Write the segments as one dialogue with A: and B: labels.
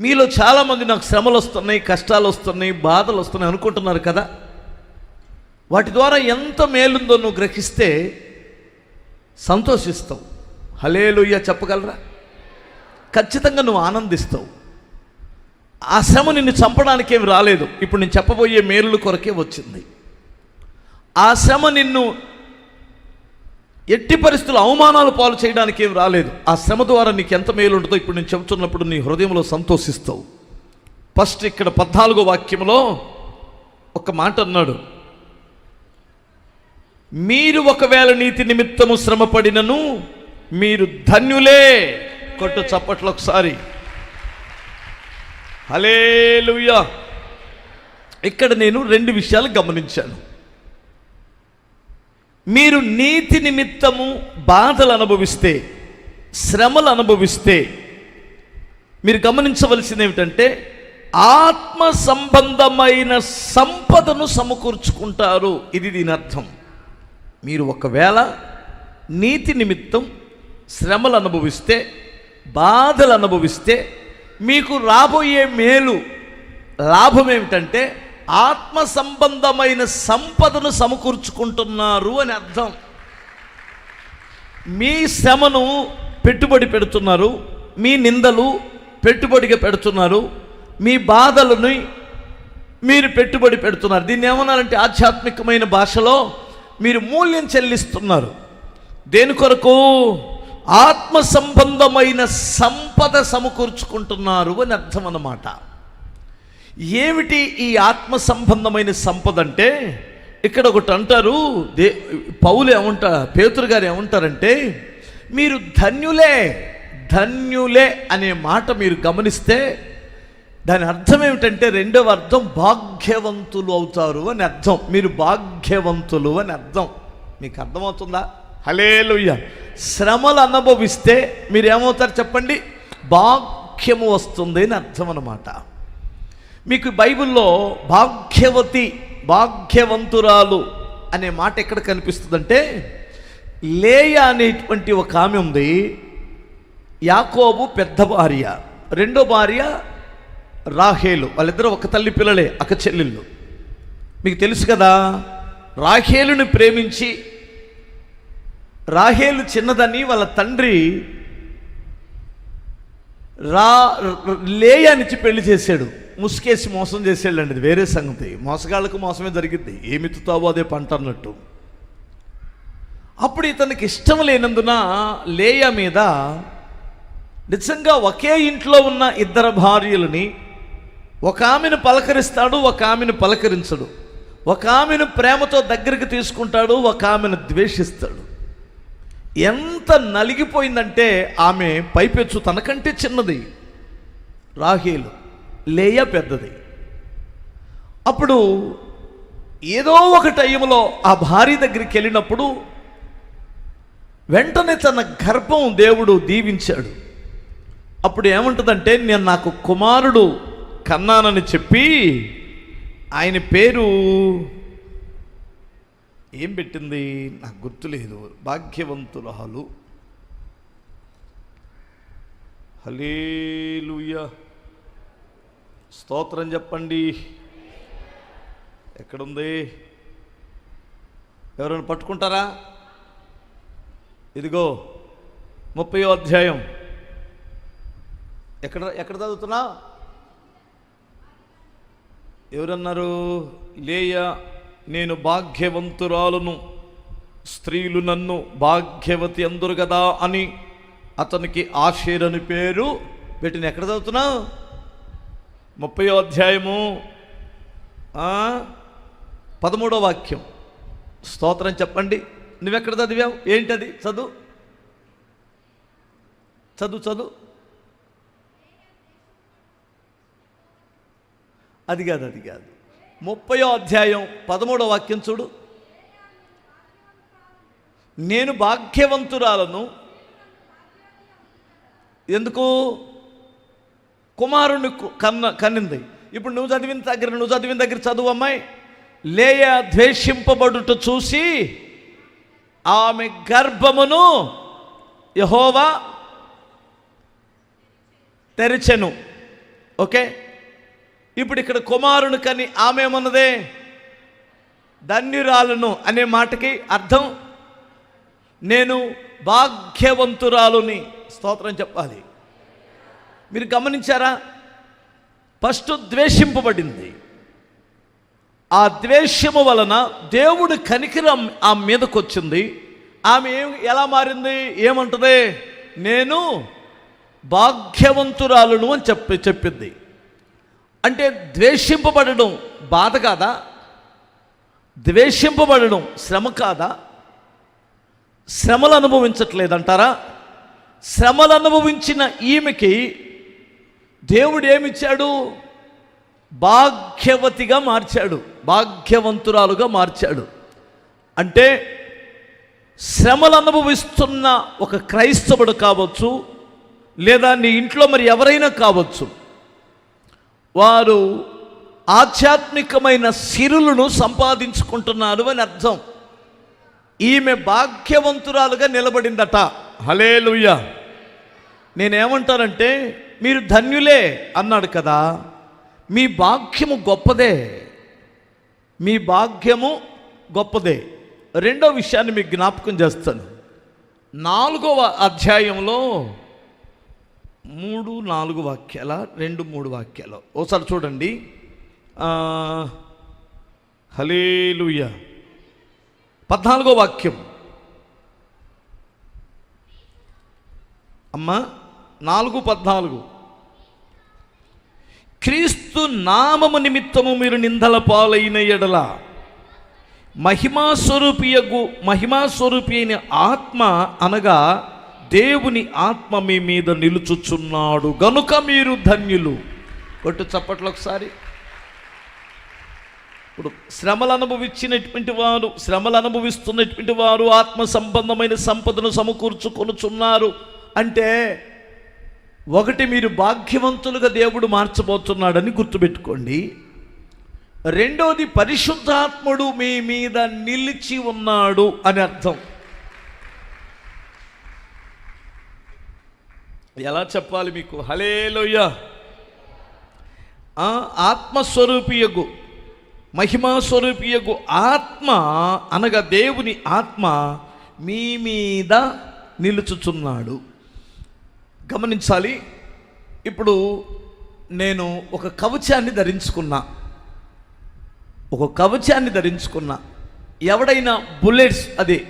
A: మీలో చాలామంది నాకు శ్రమలు వస్తున్నాయి కష్టాలు వస్తున్నాయి బాధలు వస్తున్నాయి అనుకుంటున్నారు కదా? వాటి ద్వారా ఎంత మేలుందో నువ్వు గ్రహిస్తే సంతోషిస్తావు. హలేలుయ్య చెప్పగలరా? ఖచ్చితంగా నువ్వు ఆనందిస్తావు. ఆ శ్రమ నిన్ను చంపడానికి ఏమి రాలేదు. ఇప్పుడు నేను చెప్పబోయే మేలుల కొరకే వచ్చింది. ఆ శ్రమ నిన్ను ఎట్టి పరిస్థితులు అవమానాలు పాలు చేయడానికి ఏం రాలేదు. ఆ శ్రమ ద్వారా నీకు ఎంత మేలు ఉంటుందో ఇప్పుడు నేను చెబుతున్నప్పుడు నీ హృదయంలో సంతోషిస్తావు. ఫస్ట్ ఇక్కడ పద్నాలుగో వాక్యంలో ఒక మాట అన్నాడు. మీరు ఒకవేళ నీతి నిమిత్తము శ్రమపడినను మీరు ధన్యులే. కొట్టు చప్పట్లు ఒకసారి. హలేలుయా ఇక్కడ నేను రెండు విషయాలు గమనించాను. మీరు నీతి నిమిత్తము బాధలు అనుభవిస్తే శ్రమలు అనుభవిస్తే మీరు గమనించవలసింది ఏమిటంటే ఆత్మ సంబంధమైన సంపదను సమకూర్చుకుంటారు. ఇది దీని అర్థం. మీరు ఒకవేళ నీతి నిమిత్తం శ్రమలు అనుభవిస్తే బాధలు అనుభవిస్తే మీకు రాబోయే మేలు లాభం ఏమిటంటే ఆత్మ సంబంధమైన సంపదను సమకూర్చుకుంటున్నారు అని అర్థం. మీ శ్రమను పెట్టుబడి పెడుతున్నారు మీ నిందలు పెట్టుబడిగా పెడుతున్నారు మీ బాధలను మీరు పెట్టుబడి పెడుతున్నారు. దీన్ని ఏమన్నారంటే ఆధ్యాత్మికమైన భాషలో మీరు మూల్యం చెల్లిస్తున్నారు. దేని కొరకు? ఆత్మ సంబంధమైన సంపద సమకూర్చుకుంటున్నారు అని అర్థం అన్నమాట. ఏమిటి ఈ ఆత్మ సంబంధమైన సంపద అంటే ఇక్కడ ఒకటి అంటారు దే పౌలు ఏమంటా పేతురు గారు ఏమంటారంటే మీరు ధన్యులే ధన్యులే అనే మాట మీరు గమనిస్తే దాని అర్థం ఏమిటంటే రెండవ అర్థం భాగ్యవంతులు అవుతారు అని అర్థం. మీరు భాగ్యవంతులు అని అర్థం. మీకు అర్థమవుతుందా? హలేలుయ్య శ్రమలు అనుభవిస్తే మీరు ఏమవుతారు చెప్పండి? భాగ్యము వస్తుంది అని అర్థం అన్నమాట. మీకు బైబిల్లో భాగ్యవతి భాగ్యవంతురాలు అనే మాట ఎక్కడ కనిపిస్తుందంటే లేయ అనేటువంటి ఒక ఆమె ఉంది యాకోబు పెద్ద భార్య. రెండో భార్య రాహేలు. వాళ్ళిద్దరూ ఒక తల్లి పిల్లలే అక్క చెల్లెళ్ళు. మీకు తెలుసు కదా రాహేలుని ప్రేమించి రాహేలు చిన్నదని వాళ్ళ తండ్రి రా లేయానిచ్చి పెళ్ళి చేశాడు. ముసుకేసి మోసం చేసేళ్ళండి. వేరే సంగతి. మోసగాళ్ళకు మోసమే జరిగింది ఏమిత్తుతావో అదే పంట అన్నట్టు. అప్పుడు ఇతనికి ఇష్టం లేనందున లేయ మీద నిజంగా ఒకే ఇంట్లో ఉన్న ఇద్దరు భార్యలని ఒక ఆమెను పలకరిస్తాడు ఒక ఆమెను పలకరించడు. ఒక ఆమెను ప్రేమతో దగ్గరికి తీసుకుంటాడు ఒక ఆమెను ద్వేషిస్తాడు. ఎంత నలిగిపోయిందంటే ఆమె పైపెచ్చు తనకంటే చిన్నది. రాహేలు. లేయ పెద్దది. అప్పుడు ఏదో ఒక టైంలో ఆ భార్య దగ్గరికి వెళ్ళినప్పుడు వెంటనే తన గర్భం దేవుడు దీవించాడు. అప్పుడు ఏముంటుందంటే నేను నాకు కుమారుడు కన్నానని చెప్పి ఆయన పేరు ఏం పెట్టింది? నాకు గుర్తులేదు భాగ్యవంతురాలు. హలేలుయ స్తోత్రం చెప్పండి. ఎక్కడుంది? ఎవరైనా పట్టుకుంటారా? ఇదిగో ముప్పై అధ్యాయం. ఎక్కడ ఎక్కడ చదువుతున్నా ఎవరన్నారు? లేయ నేను భాగ్యవంతురాలను స్త్రీలు నన్ను భాగ్యవతి అందరు కదా అని అతనికి ఆశీరని పేరు పెట్టిన ఎక్కడ చదువుతున్నావు? ముప్పై అధ్యాయము పదమూడో వాక్యం. స్తోత్రం చెప్పండి. నువ్వెక్కడ చదివావు? ఏంటది? చదువు. చదువు చదువు. అది కాదు అది కాదు. ముప్పయో అధ్యాయం పదమూడో వాక్యం చూడు. నేను భాగ్యవంతురాలను. ఎందుకు? కుమారుని కన్న కన్నింది. ఇప్పుడు నువ్వు చదివిన దగ్గర నువ్వు చదివిన దగ్గర చదువు అమ్మాయి. లేయ ద్వేషింపబడుట చూసి ఆమె గర్భమును యహోవా తెరిచెను. ఓకే? ఇప్పుడు ఇక్కడ కుమారుని కని ఆమె ఏమన్నదే? ధన్యురాలను అనే మాటకి అర్థం నేను భాగ్యవంతురాలుని స్తోత్రం చెప్పాలి. మీరు గమనించారా? ఫస్ట్ ద్వేషింపబడింది. ఆ ద్వేషము వలన దేవుడు కనికిరం ఆమె మీదకు వచ్చింది ఆమె ఏం ఎలా మారింది? ఏమంటుంది? నేను భాగ్యవంతురాలును అని చెప్పి చెప్పింది. అంటే ద్వేషింపబడడం బాధ కాదా? ద్వేషింపబడడం శ్రమ కాదా? శ్రమలు అనుభవించట్లేదంటారా? శ్రమలు అనుభవించిన ఈమెకి దేవుడు ఏమిచ్చాడు? భాగ్యవతిగా మార్చాడు. భాగ్యవంతురాలుగా మార్చాడు. అంటే శ్రమలు అనుభవిస్తున్న ఒక క్రైస్తవుడు కావచ్చు లేదా నీ ఇంట్లో మరి ఎవరైనా కావచ్చు వారు ఆధ్యాత్మికమైన సిరులను సంపాదించుకుంటున్నారు అని అర్థం. ఈమె భాగ్యవంతురాలుగా నిలబడిందట. హలేలుయ్య నేనేమంటానంటే మీరు ధన్యులే అన్నాడు కదా. మీ భాగ్యము గొప్పదే. మీ భాగ్యము గొప్పదే. రెండో విషయాన్ని మీకు జ్ఞాపకం చేస్తాను. నాలుగవ అధ్యాయంలో మూడు నాలుగు వాక్యాల రెండు మూడు వాక్యాలు. ఓసారి చూడండి. హలేలుయ పద్నాలుగో వాక్యం. అమ్మా నాలుగు పద్నాలుగు. క్రీస్తు నామము నిమిత్తము మీరు నిందల పాలైన ఎడల మహిమా మహిమాస్వరూపి మహిమా అయిన ఆత్మ అనగా దేవుని ఆత్మ మీ మీద నిలుచుచున్నాడు. గనుక మీరు ధన్యులు. కొట్టు చప్పట్లు ఒకసారి. ఇప్పుడు శ్రమలు అనుభవించినటువంటి వారు శ్రమలు అనుభవిస్తున్నటువంటి వారు ఆత్మ సంబంధమైన సంపదను సమకూర్చుకొనుచున్నారు. అంటే ఒకటి మీరు భాగ్యవంతులుగా దేవుడు మార్చబోతున్నాడని గుర్తుపెట్టుకోండి. రెండవది పరిశుద్ధాత్ముడు మీ మీద నిలిచి ఉన్నాడు అని అర్థం. ఎలా చెప్పాలి మీకు? హలేలోయ ఆత్మస్వరూపియగు మహిమాస్వరూపియగు ఆత్మ అనగా దేవుని ఆత్మ మీ మీద నిలుచుచున్నాడు. గమనించాలి. ఇప్పుడు నేను ఒక కవచాన్ని ధరించుకున్నా. ఒక కవచాన్ని ధరించుకున్నా. ఎవడైనా బుల్లెట్స్ అది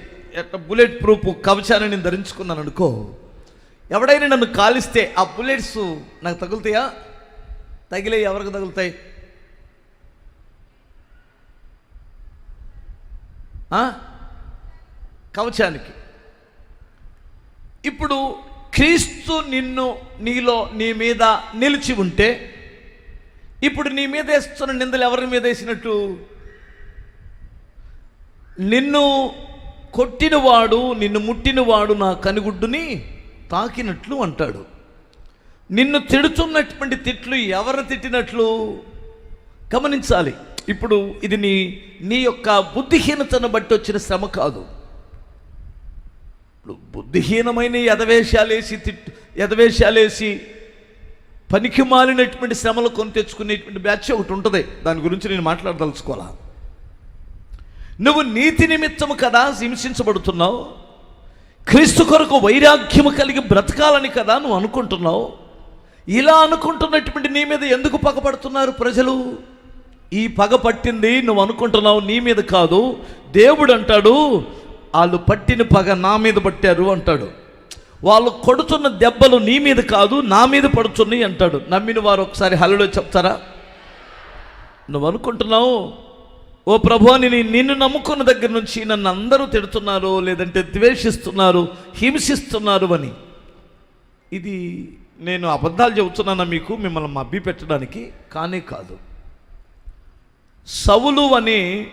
A: బుల్లెట్ ప్రూఫ్ కవచాన్ని నేను ధరించుకున్నాను అనుకో ఎవడైనా నన్ను కాలిస్తే ఆ బుల్లెట్స్ నాకు తగులుతాయా? తగిలే ఎవరికి తగులుతాయి? కవచానికి. ఇప్పుడు క్రీస్తు నిన్ను నీలో నీ మీద నిలిచి ఉంటే ఇప్పుడు నీ మీద వేస్తున్న నిందలు ఎవరి మీద వేసినట్టు? నిన్ను కొట్టినవాడు నిన్ను ముట్టినవాడు నా కనుగుడ్డుని తాకినట్లు అంటాడు. నిన్ను తిడుతున్నటువంటి తిట్లు ఎవరు తిట్టినట్లు? గమనించాలి. ఇప్పుడు ఇది నీ నీ యొక్క బుద్ధిహీనతను బట్టి వచ్చిన శ్రమ కాదు. ఇప్పుడు బుద్ధిహీనమైన ఎదవేషాలేసి తిట్టు ఎదవేషాలేసి పనికి మాలినటువంటి శ్రమలు కొని తెచ్చుకునేటువంటి బ్యాచ్ ఒకటి ఉంటుంది. దాని గురించి నేను మాట్లాడదలుచుకోవాలా? నువ్వు నీతి నిమిత్తము కదా హింసించబడుతున్నావు. క్రీస్తు కొరకు వైరాగ్యము కలిగి బ్రతకాలని కదా నువ్వు అనుకుంటున్నావు. ఇలా అనుకుంటున్నటువంటి నీ మీద ఎందుకు పగపడుతున్నారు ప్రజలు? ఈ పగ పట్టింది నువ్వు అనుకుంటున్నావు నీ మీద కాదు. దేవుడు అంటాడు వాళ్ళు పట్టిన పగ నా మీద పట్టారు అంటాడు. వాళ్ళు కొడుతున్న దెబ్బలు నీ మీద కాదు నా మీద పడుతున్నాయి అంటాడు. నమ్మిన వారు ఒకసారి హలో చెప్తారా? నువ్వు అనుకుంటున్నావు ఓ ప్రభు నిన్ను నమ్ముకున్న దగ్గర నుంచి నన్ను అందరూ తిడుతున్నారు లేదంటే ద్వేషిస్తున్నారు హింసిస్తున్నారు అని. ఇది నేను అబద్ధాలు చెబుతున్నాను మీకు? మిమ్మల్ని మబ్బి పెట్టడానికి కానీ కాదు. సవులు అని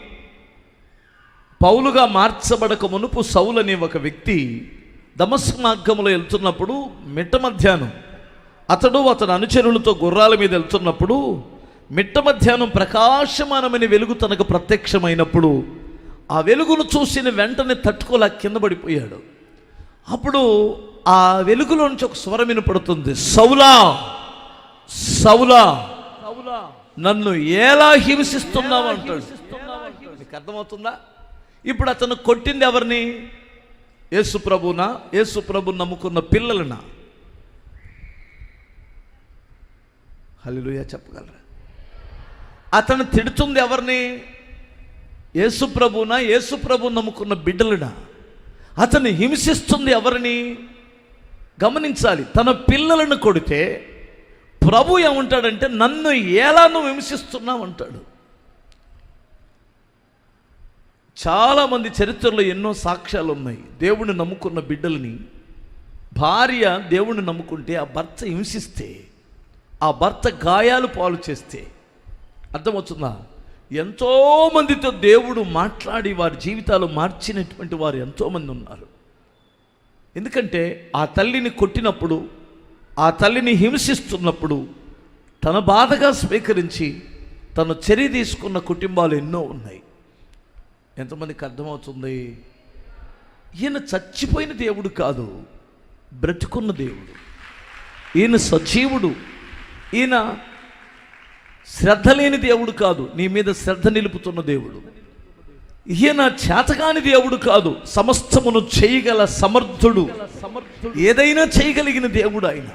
A: పౌలుగా మార్చబడక మునుపు సౌలు అనే ఒక వ్యక్తి దమస్క మార్గంలో వెళ్తున్నప్పుడు మిట్ట మధ్యాహ్నం అతడు అతని అనుచరులతో గుర్రాల మీద వెళ్తున్నప్పుడు మిట్ట మధ్యాహ్నం ప్రకాశమానమైన వెలుగు తనకు ప్రత్యక్షమైనప్పుడు ఆ వెలుగును చూసిన వెంటనే తట్టుకోలే కింద పడిపోయాడు. అప్పుడు ఆ వెలుగులో నుంచి ఒక స్వరం వినపడుతుంది. సౌలా సౌలా నన్ను ఎలా హింసిస్తున్నావు? అంటాడు. అర్థమవుతుందా? ఇప్పుడు అతను కొట్టింది ఎవరిని? యేసు ప్రభునా యేసు ప్రభు నమ్ముకున్న పిల్లలనా? హల్లెలూయా చెప్పగలరా? అతను తిడుతుంది ఎవరిని? యేసు ప్రభునా యేసు ప్రభు నమ్ముకున్న బిడ్డలనా? అతను హింసిస్తుంది ఎవరిని? గమనించాలి తన పిల్లలను కొడితే ప్రభు ఏమంటాడంటే నన్ను ఎలా నువ్వు హింసిస్తున్నావు? అంటాడు. చాలామంది చరిత్రలో ఎన్నో సాక్ష్యాలు ఉన్నాయి దేవుణ్ణి నమ్ముకున్న బిడ్డలని భార్య దేవుణ్ణి నమ్ముకుంటే ఆ భర్త హింసిస్తే ఆ భర్త గాయాలు పాలు చేస్తే అర్థమవుతుందా? ఎంతోమందితో దేవుడు మాట్లాడి వారి జీవితాలు మార్చినటువంటి వారు ఎంతోమంది ఉన్నారు. ఎందుకంటే ఆ తల్లిని కొట్టినప్పుడు ఆ తల్లిని హింసిస్తున్నప్పుడు తన బాధగా స్వీకరించి తను చర్య తీసుకున్న కుటుంబాలు ఎన్నో ఉన్నాయి. ఎంతమందికి అర్థమవుతుంది? ఈయన చచ్చిపోయిన దేవుడు కాదు బ్రతుకున్న దేవుడు. ఈయన సజీవుడు ఈయన శ్రద్ధ లేని దేవుడు కాదు నీ మీద శ్రద్ధ నిలుపుతున్న దేవుడు. ఈయన చేతకాని దేవుడు కాదు సమస్తమును చేయగల సమర్థుడు. ఏదైనా చేయగలిగిన దేవుడు ఆయన.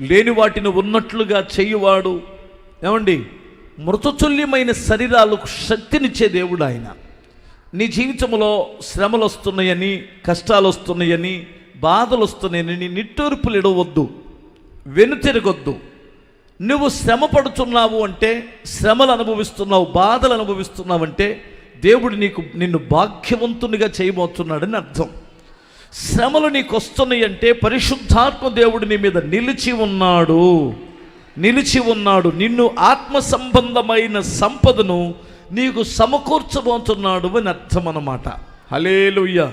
A: లేని వాటిని ఉన్నట్లుగా చేయువాడు. ఏమండి? మృతతుల్యమైన శరీరాలకు శక్తినిచ్చే దేవుడు ఆయన. నీ జీవితంలో శ్రమలు వస్తున్నాయని కష్టాలు వస్తున్నాయని బాధలు వస్తున్నాయని నీ నిట్టూర్పులు ఇడవద్దు వెనుతిరగొద్దు. నువ్వు శ్రమ పడుతున్నావు అంటే శ్రమలు అనుభవిస్తున్నావు బాధలు అనుభవిస్తున్నావు అంటే దేవుడు నీకు నిన్ను భాగ్యవంతునిగా చేయబోతున్నాడని అర్థం. శ్రమలు నీకు వస్తున్నాయి అంటే పరిశుద్ధాత్మ దేవుడు నీ మీద నిలిచి ఉన్నాడు. నిలిచి ఉన్నాడు. నిన్ను ఆత్మ సంబంధమైన సంపదను నీకు సమకూర్చబోతున్నాడు అని అర్థం అన్నమాట. హలేలుయ్యా